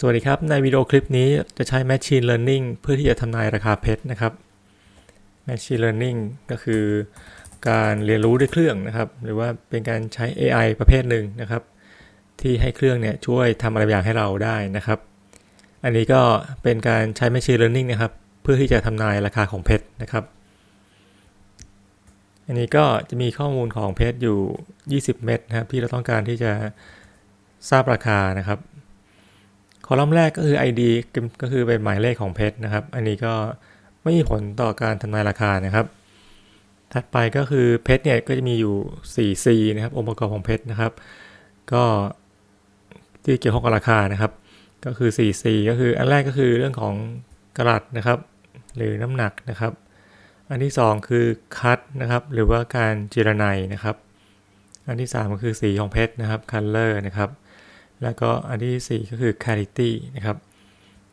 สวัสดีครับ ในวิดีโอคลิปนี้จะใช้ Machine Learning เพื่อที่จะทำนายราคาเพชรนะครับ Machine Learning ก็คือการเรียนรู้ด้วยเครื่องนะครับ หรือว่าเป็นการใช้ AI ประเภทหนึ่งนะครับ ที่ให้เครื่องเนี่ยช่วยทำอะไรอย่างให้เราได้นะครับ อันนี้ก็เป็นการใช้ Machine Learning นะครับ เพื่อที่จะทำนายราคาของเพชรนะครับ อันนี้ก็จะมีข้อมูลของเพชรอยู่ 20 เม็ดนะครับที่เราต้องการที่จะทราบราคานะครับ คอลัมน์แรกก็คือ ID ก็คือเป็นหมายเลขของเพชรนะครับ อันนี้ก็ไม่มีผลต่อการทำนายราคานะครับ ถัดไปก็คือเพชรเนี่ยก็จะมีอยู่ 4 C นะครับ องค์ประกอบของเพชรนะครับ ก็ที่เกี่ยวข้องกับราคานะครับ ก็คือ 4 C ก็คืออันแรกก็คือเรื่องของกรัตนะครับ หรือน้ำหนักนะครับ อันที่ 2 คือคัตนะครับ หรือว่าการจิรนัยนะครับ อันที่3ก็คือสีของเพชรนะครับ color นะครับ แล้วก็อันที่ 4 ก็คือ clarity นะครับ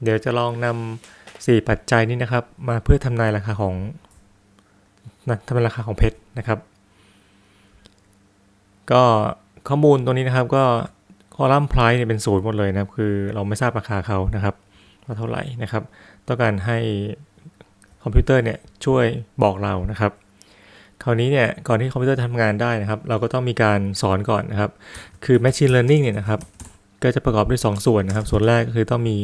เดี๋ยวจะลองนำ4 ปัจจัยนี้นะครับ มาเพื่อทำนายราคาของทำนายราคาของเพชรนะครับ ก็ข้อมูลตรงนี้นะครับก็คอลัมน์ price เนี่ยเป็นศูนย์หมดเลยนะครับ คือเราไม่ทราบราคาเขานะครับว่าเท่าไหร่นะครับ ต้องการให้คอมพิวเตอร์เนี่ยช่วยบอกเรานะครับ คราวนี้เนี่ยก่อนที่คอมพิวเตอร์ทำงานได้นะครับ เราก็ต้องมีการสอนก่อนนะครับ คือ Machine Learning เนี่ยนะครับ ก็จะประกอบด้วย 2 ส่วนนะครับ ส่วนแรกก็คือต้องมี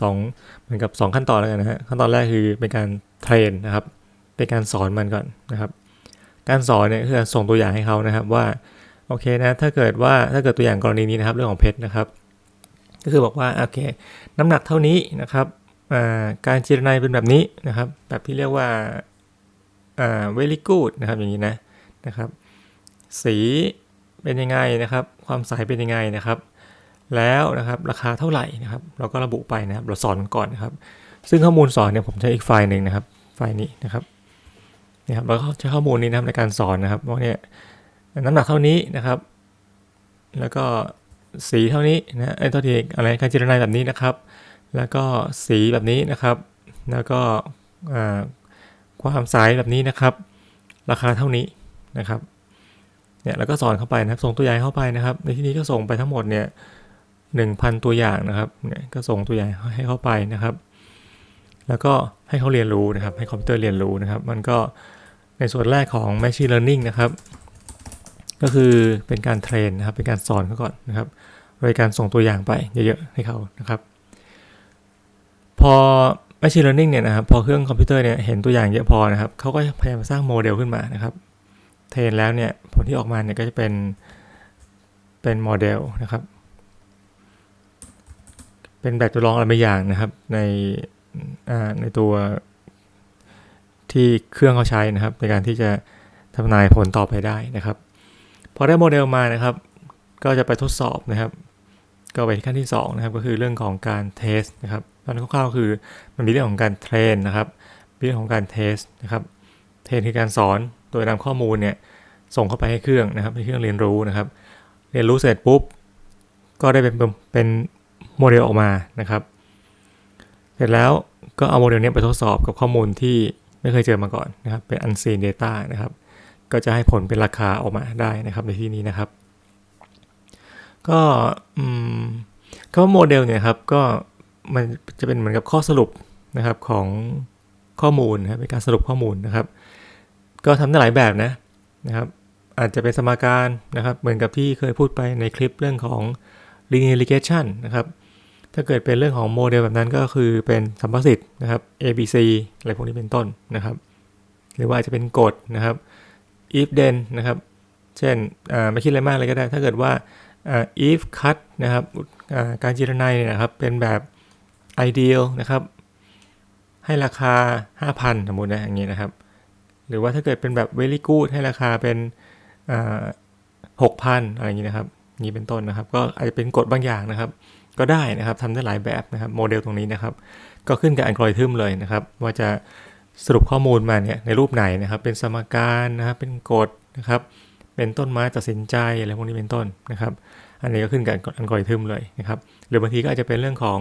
สองเหมือนกับ 2 ขั้นตอนแล้วกันนะฮะขั้นตอนแรกคือเป็นการเทรนนะครับ เป็นการสอนมันก่อนนะครับ การสอนเนี่ยคือส่งตัวอย่างให้เขานะครับว่าโอเคนะถ้าเกิดว่าถ้าเกิดตัวอย่างกรณีนี้นะครับเรื่องของเพชรนะครับ ก็คือบอกว่าโอเค น้ำหนักเท่านี้นะครับการจิรนัยเป็นแบบนี้นะครับ แบบที่เรียกว่าอ่า very good นะครับอย่างนี้นะนะครับ สีเป็นยังไงนะครับ ความใสเป็นยังไงนะครับ แล้วนะครับราคาเท่าไหร่นะครับ เราก็ระบุไปนะครับ เราสอนก่อนนะครับ ซึ่งข้อมูลสอนเนี่ยผมใช้อีกไฟล์หนึ่งนะครับ ไฟล์นี้นะครับนี่ครับเราก็ใช้ข้อมูลนี้นะครับในการสอนนะครับว่าเนี่ยน้ำหนักเท่านี้นะครับ แล้วก็สีเท่านี้นะไอ้ตัวทีอะไรการจิรนัยแบบนี้นะครับ แล้วก็สีแบบนี้นะครับ แล้วก็ความใสแบบนี้นะครับ ราคาเท่านี้นะครับเนี่ยแล้วก็สอนเข้าไปนะครับ ส่งตัวอย่างเข้าไปนะครับ ในที่นี้ก็ส่งไปทั้งหมดเนี่ย หนึ่งพันตัวอย่างนะครับเนี่ยก็ส่งตัวอย่างให้เข้าไปนะครับ แล้วก็ให้เขาเรียนรู้นะครับ ให้คอมพิวเตอร์เรียนรู้นะครับ มันก็ในส่วนแรกของ Machine Learning นะครับ ก็คือเป็นการเทรนนะครับ เป็นการสอนเขาก่อนนะครับ โดยการส่งตัวอย่างไปเยอะๆให้เขานะครับ พอ Machine Learning เนี่ยนะครับ พอเครื่องคอมพิวเตอร์เนี่ยเห็นตัวอย่างเยอะพอนะครับเขาก็พยายามสร้างโมเดลขึ้นมานะครับ เทรนแล้วเนี่ยผลที่ออกมาเนี่ยก็จะเป็นเป็นโมเดลนะครับ เป็นแบบจำลองอะไรบางอย่างนะครับ ในในตัวที่เครื่องเขาใช้นะครับ ในการที่จะทำนายผลต่อไปได้นะครับ พอได้โมเดลมานะครับ ก็จะไปทดสอบนะครับ ก็ไปที่ขั้นที่2นะครับก็คือเรื่องของการเทสนะครับตอนคร่าวๆคือมันมีเรื่องของการเทรนนะครับมีเรื่องของการเทสนะครับเทรนคือการสอนโดยนำข้อมูลเนี่ยส่งเข้าไปให้เครื่องนะครับให้เครื่องเรียนรู้นะครับ เรียนรู้เสร็จปุ๊บก็ได้เป็นเป็น โมเดลออกมานะครับ เสร็จแล้วก็เอาโมเดลนี้ไปทดสอบกับข้อมูลที่ไม่เคยเจอมาก่อนนะครับ เป็น unseen data นะครับ ก็จะให้ผลเป็นราคาออกมาได้นะครับในที่นี้นะครับ ก็ก็โมเดลเนี่ยครับก็มันจะเป็นเหมือนกับข้อสรุปนะครับของข้อมูลนะครับเป็นการสรุปข้อมูลนะครับ ก็ทำได้หลายแบบนะนะครับ อาจจะเป็นสมการนะครับ เหมือนกับที่เคยพูดไปในคลิปเรื่องของ linear regression นะครับ ถ้าเกิดเป็นเรื่องของโมเดลแบบนั้นก็คือเป็นสัมประสิทธิ์นะครับ A B C อะไรพวกนี้เป็นต้นนะครับ หรือว่าจะเป็นกฎนะครับ if then นะครับ เช่นไม่คิดอะไรมากเลยก็ได้ ถ้าเกิดว่า if cut นะครับการจิรนัยเนี่ยนะครับเป็นแบบ ideal นะครับ ให้ราคา 5,000 สมมตินะอย่างนี้นะครับ หรือว่าถ้าเกิดเป็นแบบ very good ให้ราคาเป็นหกพันอะไรอย่างนี้นะครับ นี้เป็นต้นนะครับ ก็อาจจะเป็นกฎบางอย่างนะครับ ก็ได้นะครับทำได้หลายแบบนะครับโมเดลตรงนี้นะครับ ก็ขึ้นกับอัลกอริทึมเลยนะครับ ว่าจะสรุปข้อมูลมาเนี่ยในรูปไหนนะครับ เป็นสมการนะครับเป็นกฎนะครับ เป็นต้นไม้ตัดสินใจอะไรพวกนี้เป็นต้นนะครับ อันนี้ก็ขึ้นกับอัลกอริทึมเลยนะครับ หรือบางทีก็อาจจะเป็นเรื่องของ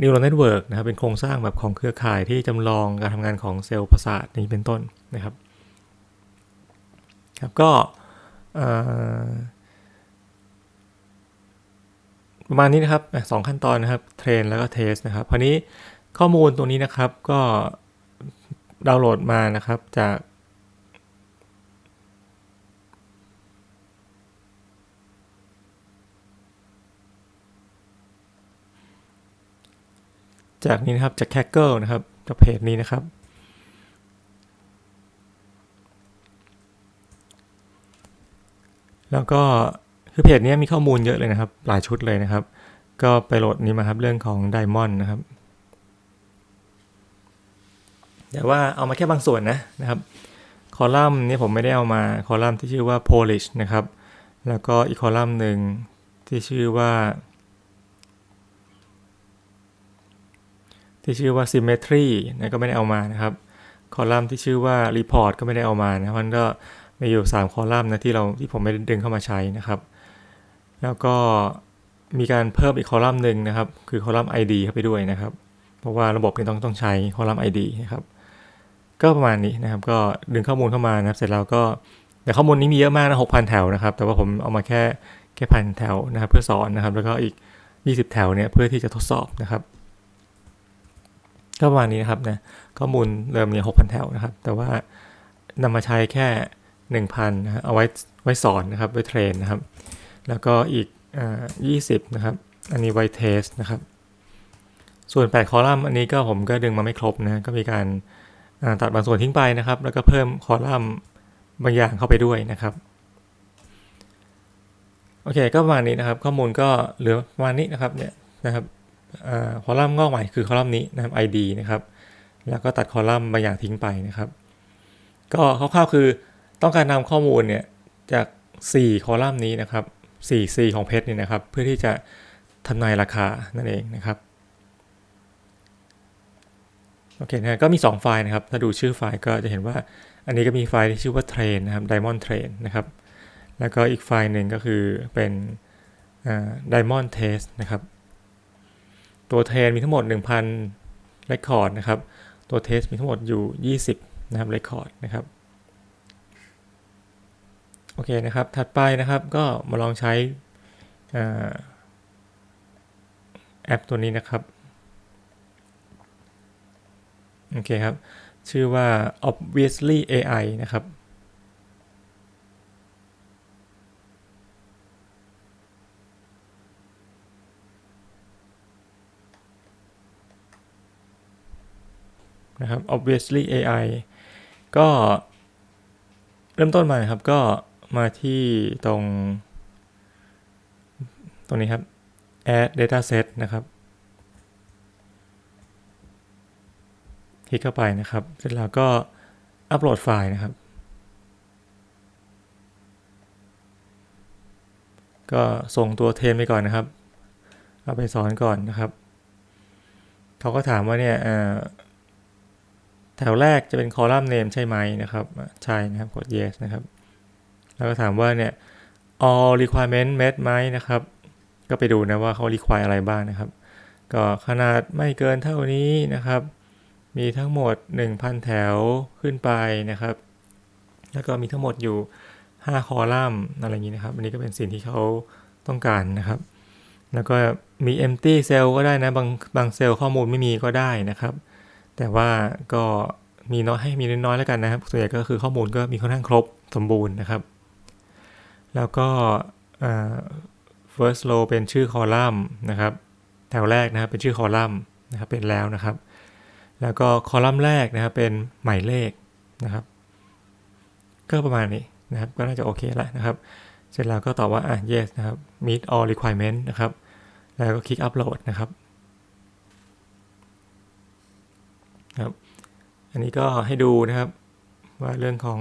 neural network นะครับเป็นโครงสร้างแบบของเครือข่ายที่จำลองการทำงานของเซลล์ประสาทนี้เป็นต้นนะครับครับก็ ประมาณนี้นะครับสองขั้นตอนนะครับเทรนแล้วก็เทสนะครับคราวนี้ข้อมูลตรงนี้นะครับก็ดาวน์โหลดมานะครับจากจากนี้นะครับจากแคคเกิลนะครับจากเพจนี้นะครับ แล้วก็ คือเพจนี้มีข้อมูลเยอะเลยนะครับ หลายชุดเลยนะครับ ก็ไปโหลดนี้มาครับเรื่องของ Diamond นะครับ แต่ว่าเอามาแค่บางส่วนนะนะครับ คอลัมน์นี้ผมไม่ได้เอามาคอลัมน์ที่ชื่อว่า Polish นะครับ แล้วก็อีกคอลัมน์หนึ่งที่ชื่อว่า ที่ชื่อว่า symmetry นะก็ไม่ได้เอามานะครับ คอลัมน์ที่ชื่อว่า report ก็ไม่ได้เอามานะมันก็มีอยู่ 3 คอลัมน์นะที่เราที่ผมไม่ได้ดึงเข้ามาใช้นะครับ แล้วก็มีการเพิ่มอีกคอลัมน์หนึ่งนะครับ คือคอลัมน์ ID เข้าไปด้วยนะครับ เพราะว่าระบบนี้ต้องต้องใช้คอลัมน์ ID นะครับ ก็ประมาณนี้นะครับ ก็ดึงข้อมูลเข้ามานะครับ เสร็จแล้วก็แต่ข้อมูลนี้มีเยอะมากนะ6,000แถวนะครับ แต่ว่าผมเอามาแค่แค่พันแถวนะครับ เพื่อสอนนะครับ แล้วก็อีก 20 แถวเนี่ยเพื่อที่จะทดสอบนะครับ ก็ประมาณนี้นะครับนะ ข้อมูลเริ่มเนี่ย6,000แถวนะครับ แต่ว่านำมาใช้แค่ 1,000นะฮะเอาไว้ไว้สอนนะครับ ไว้เทรนนะครับ แล้วก็อีกอ่า20นะครับ อันนี้ไวเทสนะครับ ส่วน 8 คอลัมน์อันนี้ก็ผมก็ดึงมาไม่ครบนะ ก็มีการตัดบางส่วนทิ้งไปนะครับ แล้วก็เพิ่มคอลัมน์บางอย่างเข้าไปด้วยนะครับ โอเค ก็ประมาณนี้นะครับ ข้อมูลก็เหลือประมาณนี้นะครับเนี่ยนะครับอคอลัมน์งอกใหม่คือคอลัมน์นี้นะครับ ID นะครับ แล้วก็ตัดคอลัมน์บางอย่างทิ้งไปนะครับ ก็คร่าวๆคือต้องการนำข้อมูลเนี่ยจาก 4 คอลัมน์นี้นะครับ 4 C ของเพชรนี่นะครับ เพื่อที่จะทำนายราคานั่นเองนะครับโอเคนะก็มี 2 ไฟล์นะครับ ถ้าดูชื่อไฟล์ก็จะเห็นว่า อันนี้ก็มีไฟล์ที่ชื่อว่า train นะครับ diamond train นะครับ แล้วก็อีกไฟล์หนึ่งก็คือเป็นอ่า diamond test นะครับ ตัวเทรนมีทั้งหมด 1,000 record นะครับ ตัวเทสมีทั้งหมดอยู่ 20 นะครับ record นะครับ โอเคนะครับ ถัดไปนะครับก็มาลองใช้อแอปตัวนี้นะครับ โอเคครับ ชื่อว่า obviously AI นะครับ นะครับ obviously AI ก็เริ่มต้นมานครับก็ มาที่ตรง ตรงนี้ครับ add data set นะครับ คลิกเข้าไปนะครับ เสร็จแล้วก็อัปโหลดไฟล์นะครับ ก็ส่งตัวเทรนไปก่อนนะครับ เอาไปสอนก่อนนะครับ เขาก็ถามว่าเนี่ยแถวแรกจะเป็นคอลัมน์ name ใช่ไหมนะครับ ใช่นะครับ กด yes นะครับ แล้วก็ถามว่าเนี่ย all requirement met ไหมนะครับ ก็ไปดูนะว่าเขา require อะไรบ้างนะครับ ก็ขนาดไม่เกินเท่านี้นะครับ มีทั้งหมด 1,000 แถวขึ้นไปนะครับ แล้วก็มีทั้งหมดอยู่ 5 คอลัมน์อะไรอย่างนี้นะครับ อันนี้ก็เป็นสิ่งที่เขาต้องการนะครับ แล้วก็มี empty cell ก็ได้นะ บางบางเซลล์ข้อมูลไม่มีก็ได้นะครับ แต่ว่าก็มีน้อยให้มีน้อยๆแล้วกันนะครับ ส่วนใหญ่ก็คือข้อมูลก็มีค่อนข้างครบสมบูรณ์นะครับ แล้วก็ first row เป็นชื่อคอลัมน์นะครับ แถวแรกนะครับเป็นชื่อคอลัมน์นะครับเป็นแล้วนะครับ แล้วก็คอลัมน์แรกนะครับเป็นหมายเลขนะครับ ก็ประมาณนี้นะครับ ก็น่าจะโอเคแล้วนะครับ เสร็จแล้วก็ตอบว่าอะ yes นะครับ meet all requirement นะครับ แล้วก็คลิก upload นะครับครับ อันนี้ก็ให้ดูนะครับว่าเรื่องของ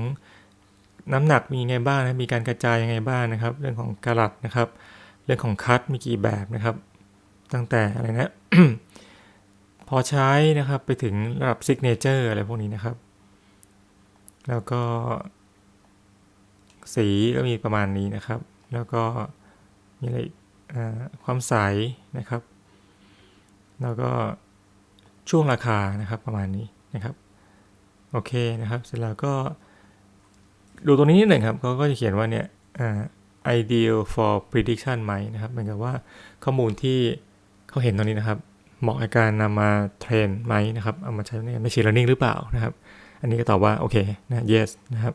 น้ำหนักมีไงบ้างนะมีการกระจายยังไงบ้างนะครับ เรื่องของกรัตนะครับ เรื่องของคัตมีกี่แบบนะครับ ตั้งแต่อะไรนะพอใช้นะครับไปถึงระดับ signature อะไรพวกนี้นะครับ แล้วก็ สีก็มีประมาณนี้นะครับ แล้วก็มีอะไรความใสนะครับ แล้วก็ช่วงราคานะครับประมาณนี้นะครับ โอเคนะครับ เสร็จแล้วก็ ดูตรงนี้นิดหนึ่งครับเขาก็จะเขียนว่าเนี่ย ideal for prediction ไหมนะครับเหมือนกับว่าข้อมูลที่เขาเห็นตรงนี้นะครับ เหมาะกับการนำมาเทรนไหมนะครับ เอามาใช้ใน machine learning หรือเปล่านะครับ อันนี้ก็ตอบว่าโอเคนะ yes นะครับ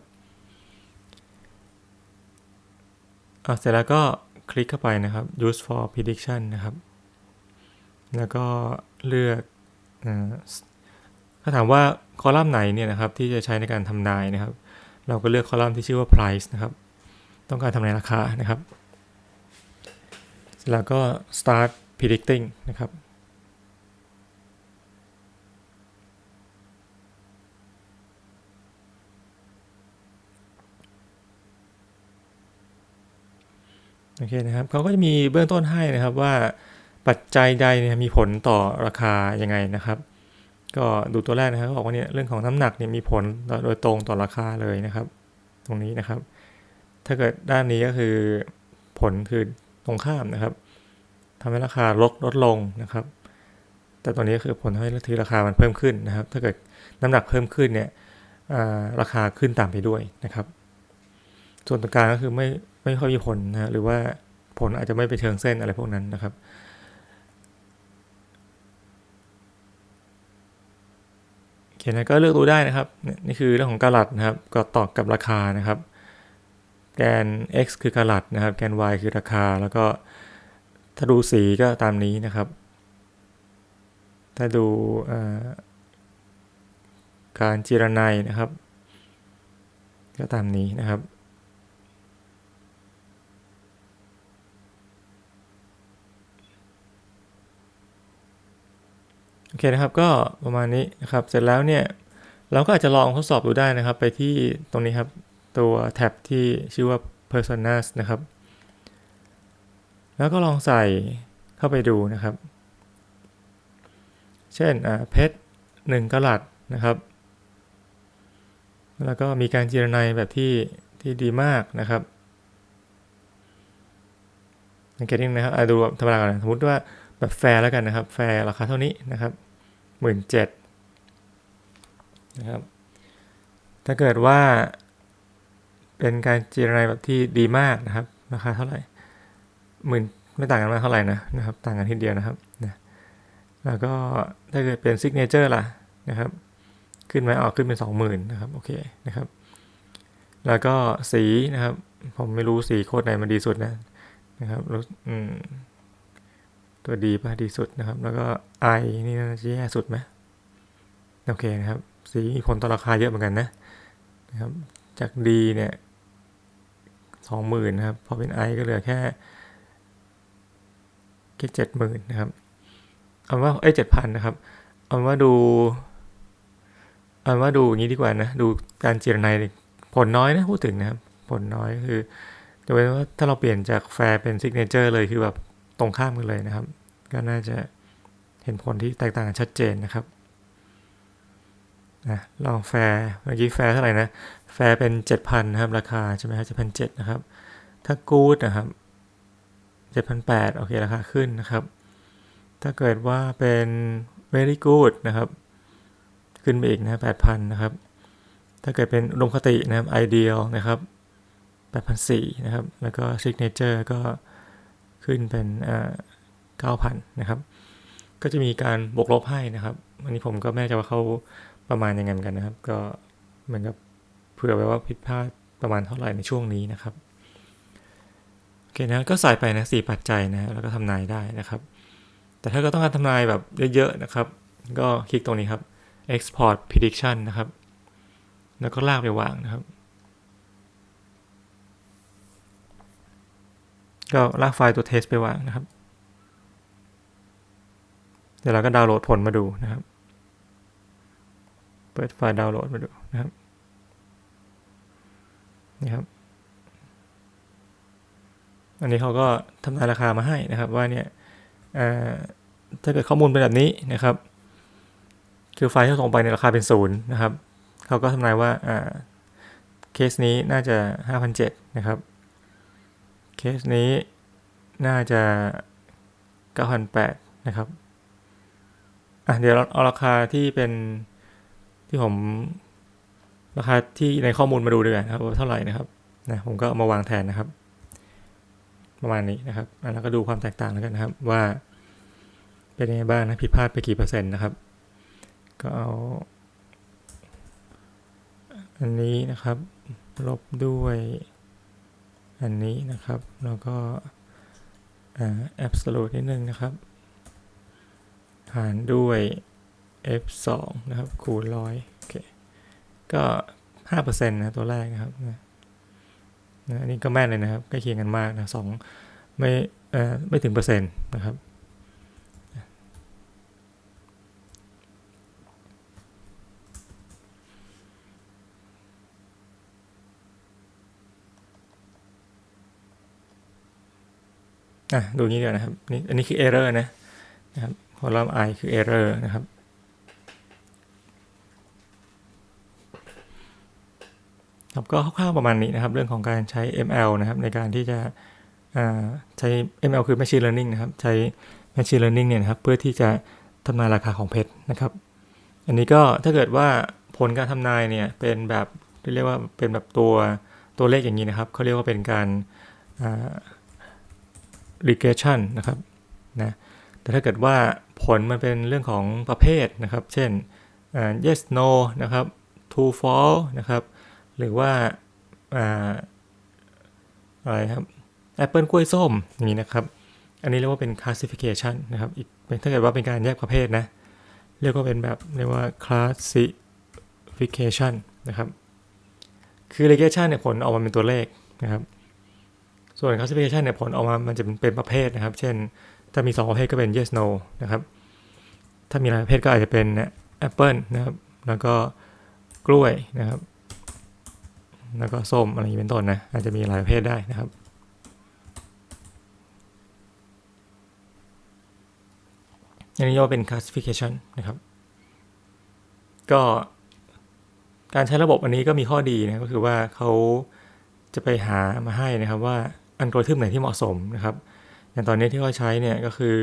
เสร็จแล้วก็คลิกเข้าไปนะครับ use for prediction นะครับ แล้วก็เลือกเขาถามว่าคอลัมน์ไหนเนี่ยนะครับที่จะใช้ในการทำนายนะครับ เราก็เลือกคอลัมน์ที่ชื่อว่า price นะครับ ต้องการทำนายราคานะครับแล้วก็ start predicting นะครับโอเคนะครับเขาก็จะมีเบื้องต้นให้นะครับว่าปัจจัยใดเนี่ยมีผลต่อราคายังไงนะครับ ก็ดูตัวแรกนะครับเขาบอกว่าเนี่ยเรื่องของน้ำหนักเนี่ยมีผลโดยตรงต่อราคาเลยนะครับ ตรงนี้นะครับ ถ้าเกิดด้านนี้ก็คือผลคือตรงข้ามนะครับทำให้ราคาลดลดลงนะครับ แต่ตัวนี้คือผลทำให้ทีราคามันเพิ่มขึ้นนะครับ ถ้าเกิดน้ำหนักเพิ่มขึ้นเนี่ยราคาขึ้นตามไปด้วยนะครับ ส่วนตรงกลางก็คือไม่ไม่ค่อยมีผลนะหรือว่าผลอาจจะไม่ไปเชิงเส้นอะไรพวกนั้นนะครับ ขียนก็เลือกดูได้นะครับ นี่คือเรื่องของกาลัดนะครับก็ตอกกับราคานะครับ แกน x คือกาลัดนะครับ แกน y คือราคา แล้วก็ถ้าดูสีก็ตามนี้นะครับ ถ้าดูการจีรนัยนะครับ ก็ตามนี้นะครับ โอเคนะครับก็ประมาณนี้นะครับ เสร็จแล้วเนี่ยเราก็อาจจะลองทดสอบดูได้นะครับ ไปที่ตรงนี้ครับตัวแท็บที่ชื่อว่า personas นะครับ แล้วก็ลองใส่เข้าไปดูนะครับ เช่นเพชรหนึ่งกะลัดนะครับ แล้วก็มีการจีรนัยแบบที่ที่ดีมากนะครับสังเกตนิดนะครับดูธรรมดาก่อนสมมติว่า แบบแฟร์แล้วกันนะครับ แฟร์ราคาเท่านี้นะครับหมื่นเจ็ดนะครับ ถ้าเกิดว่าเป็นการจีรนายแบบที่ดีมากนะครับ ราคาเท่าไหร่หมื่นไม่ต่างกันมากเท่าไหร่นะนะครับ ต่างกันทีเดียวนะครับนะแล้วก็ถ้าเกิดเป็นซิกเนเจอร์ล่ะนะครับขึ้นไหมออกขึ้นเป็นสองหมื่นนะครับโอเคนะครับ แล้วก็สีนะครับ ผมไม่รู้สีโคดไหนมันดีสุดนะนะครับรู้อืม ตัวดีป่ะดีสุดนะครับ แล้วก็ I นี่น่าจะแย่สุดไหมโอเคนะครับสีมีผลต่อราคาเยอะเหมือนกันนะนะครับ จากดีเนี่ยสองหมื่นนะครับ พอเป็น I ก็เหลือแค่แค่เจ็ดหมื่นนะครับเอาว่าเอ้เจ็ดพันนะครับเอาว่าดูเอาว่าดูอย่างนี้ดีกว่านะ ดูการเจรนายผลน้อยนะพูดถึงนะครับ ผลน้อยคือจะเป็นว่าถ้าเราเปลี่ยนจากแฟร์เป็นซิกเนเจอร์เลยคือแบบ ตรงข้ามกันเลยนะครับ ก็น่าจะเห็นผลที่แตกต่างกันชัดเจนนะครับนะลองแฟร์เมื่อกี้แฟร์เท่าไหร่นะ แฟร์เป็น 7,000นะครับ ราคาใช่ไหมครับเจ็ดพันเจ็ดนะครับ ถ้ากู๊ดนะครับเจ็ดพันแปดโอเค ราคาขึ้นนะครับ ถ้าเกิดว่าเป็น very good นะครับ ขึ้นไปอีกนะแปดพันนะครับ ถ้าเกิดเป็นอุดมคตินะครับ ideal นะครับแปดพันสี่นะครับ แล้วก็ signature ก็ ขึ้นเป็นเก้าพันนะครับ ก็จะมีการบวกลบให้นะครับอันนี้ผมก็ไม่แน่ใจว่าเขาประมาณยังไงเหมือนกันนะครับ ก็เหมือนกับเผื่อไว้ว่าผิดพลาดประมาณเท่าไหร่ในช่วงนี้นะครับโอเคนะก็ใส่ไปนะสี่ปัจจัยนะแล้วก็ทำนายได้นะครับ แต่ถ้าก็ต้องการทำนายแบบเยอะๆนะครับ ก็คลิกตรงนี้ครับ export prediction นะครับ แล้วก็ลากไปวางนะครับ ก็ลากไฟล์ตัวเทสไปวางนะครับ เดี๋ยวเราก็ดาวน์โหลดผลมาดูนะครับ เปิดไฟล์ดาวน์โหลดมาดูนะครับ นี่ครับ อันนี้เขาก็ทำนายราคามาให้นะครับว่าเนี่ยถ้าเกิดข้อมูลเป็นแบบนี้นะครับ คือไฟล์ที่ส่งไปในราคาเป็นศูนย์นะครับ เขาก็ทำนายว่าเคสนี้น่าจะ 5,007นะครับ เคสนี้น่าจะ9,008นะครับ อะเดี๋ยวเอาราคาที่เป็นที่ผมราคาที่ในข้อมูลมาดูดีกว่านครับว่าเท่าไหร่นะครับนะผมก็เอามาวางแทนนะครับ ประมาณนี้นะครับแล้วก็ดูความแตกต่างแล้วกันนะครับ ว่าเป็นยังไงบ้างนะผิดพลาดไปกี่เปอร์เซ็นต์นะครับ ก็เอา อันนี้นะครับ ลบด้วย อันนี้นะครับ แล้วก็แอบสูตนิดนึงนะครับ หารด้วย f2 นะครับ คูณร้อยโอเค ก็ห้าเปอร์เซ็นต์นะตัวแรกนะครับนะอันนี้ก็แม่นเลยนะครับใกล้เคียงกันมากนะสองไม่เอ่อไม่ถึงเปอร์เซ็นต์นะครับ อะดูนี้เดียวนะครับนี่อันนี้คือ error นะนะครับคอลัมน์ i คือ error นะครับครับก็คร่าวๆประมาณนี้นะครับ เรื่องของการใช้ ML นะครับในการที่จะอ่าใช้ ML คือ Machine Learning นะครับ ใช้ Machine Learning เนี่ยนะครับเพื่อที่จะทำนายราคาของเพชรนะครับ อันนี้ก็ถ้าเกิดว่าผลการทำนายเนี่ยเป็นแบบที่เรียกว่าเป็นแบบตัวตัวเลขอย่างนี้นะครับเขาเรียกว่าเป็นการอ่า regression นะครับนะแต่ถ้าเกิดว่าผลมันเป็นเรื่องของประเภทนะครับ เช่น yes no นะครับ true false นะครับ หรือว่าอ่าอะไรครับแอปเปิลกล้วยส้มอย่างนี้นะครับ อันนี้เรียกว่าเป็น classification นะครับอีกถ้าเกิดว่าเป็นการแยกประเภทนะ เรียกว่าเป็นแบบเรียกว่า classification นะครับ คือ regression เนี่ยผลออกมาเป็นตัวเลขนะครับ ส่วน classification เนี่ยผลออกมามันจะเป็นประเภทนะครับ เช่น ถ้ามี 2 ประเภทก็เป็น yes no นะครับ ถ้ามีหลายประเภทก็อาจจะเป็น apple นะครับ แล้วก็กล้วยนะครับ แล้วก็ส้มอะไรอย่างนี้เป็นต้นนะ อาจจะมีหลายประเภทได้นะครับอันนี้เรียกว่าเป็น classification นะครับ ก็การใช้ระบบอันนี้ก็มีข้อดีนะก็คือว่าเขาจะไปหามาให้นะครับว่า อัลกอริทึมไหนที่เหมาะสมนะครับ อย่างตอนนี้ที่เขาใช้เนี่ยก็คือ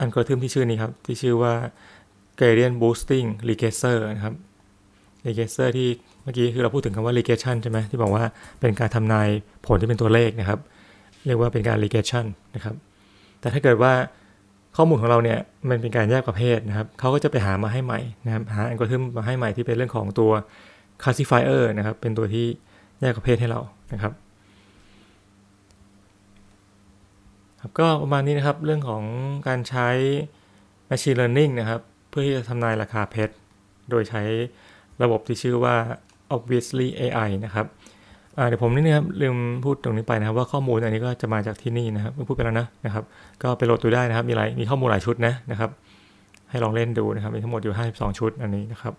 อัลกอริทึมที่ชื่อนี้ครับ ที่ชื่อว่า gradient boosting regresser นะครับ regresser ที่เมื่อกี้คือเราพูดถึงคำว่า regression ใช่ไหมที่บอกว่าเป็นการทำนายผลที่เป็นตัวเลขนะครับ เรียกว่าเป็นการ regression นะครับ แต่ถ้าเกิดว่าข้อมูลของเราเนี่ยมันเป็นการแยกประเภทนะครับเขาก็จะไปหามาให้ใหม่นะครับหาอัลกอริทึมมาให้ใหม่ที่เป็นเรื่องของตัว classifier นะครับเป็นตัวที่แยกประเภทให้เรานะครับ ครับก็ประมาณนี้นะครับเรื่องของการใช้ machine learning นะครับ เพื่อที่จะทำนายราคาเพชร โดยใช้ระบบที่ชื่อว่า obviously AI นะครับเดี๋ยวผมนี่นะครับลืมพูดตรงนี้ไปนะครับว่าข้อมูลอันนี้ก็จะมาจากที่นี่นะครับพูดไปแล้วนะนะครับ ก็ไปโหลดดูได้นะครับ มีหลายมีข้อมูลหลายชุดนะนะครับ ให้ลองเล่นดูนะครับ มีทั้งหมดอยู่ 52 ชุดอันนี้นะครับ